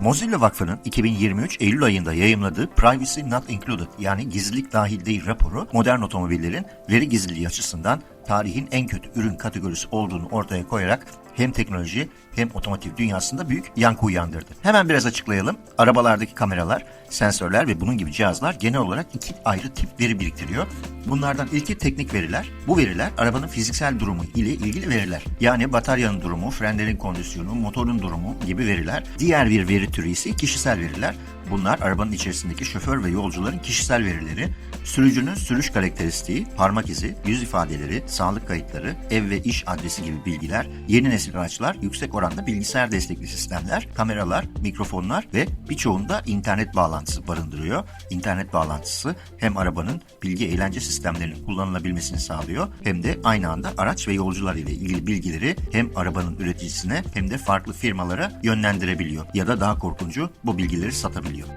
Mozilla Vakfı'nın 2023 Eylül ayında yayımladığı Privacy Not Included yani gizlilik dahil değil raporu modern otomobillerin veri gizliliği açısından tarihin en kötü ürün kategorisi olduğunu ortaya koyarak hem teknoloji hem otomotiv dünyasında büyük yankı uyandırdı. Hemen biraz açıklayalım. Arabalardaki kameralar, sensörler ve bunun gibi cihazlar genel olarak iki ayrı tip veri biriktiriyor. Bunlardan ilki teknik veriler. Bu veriler arabanın fiziksel durumu ile ilgili veriler. Yani bataryanın durumu, frenlerin kondisyonu, motorun durumu gibi veriler. Diğer bir veri türü ise kişisel veriler. Bunlar arabanın içerisindeki şoför ve yolcuların kişisel verileri, sürücünün sürüş karakteristiği, parmak izi, yüz ifadeleri, sağlık kayıtları, ev ve iş adresi gibi bilgiler, yeni nesil araçlar, yüksek oranda bilgisayar destekli sistemler, kameralar, mikrofonlar ve birçoğunda internet bağlantısı barındırıyor. İnternet bağlantısı hem arabanın bilgi eğlence sistemlerinin kullanılabilmesini sağlıyor hem de aynı anda araç ve yolcular ile ilgili bilgileri hem arabanın üreticisine hem de farklı firmalara yönlendirebiliyor ya da daha korkuncu bu bilgileri satabiliyor.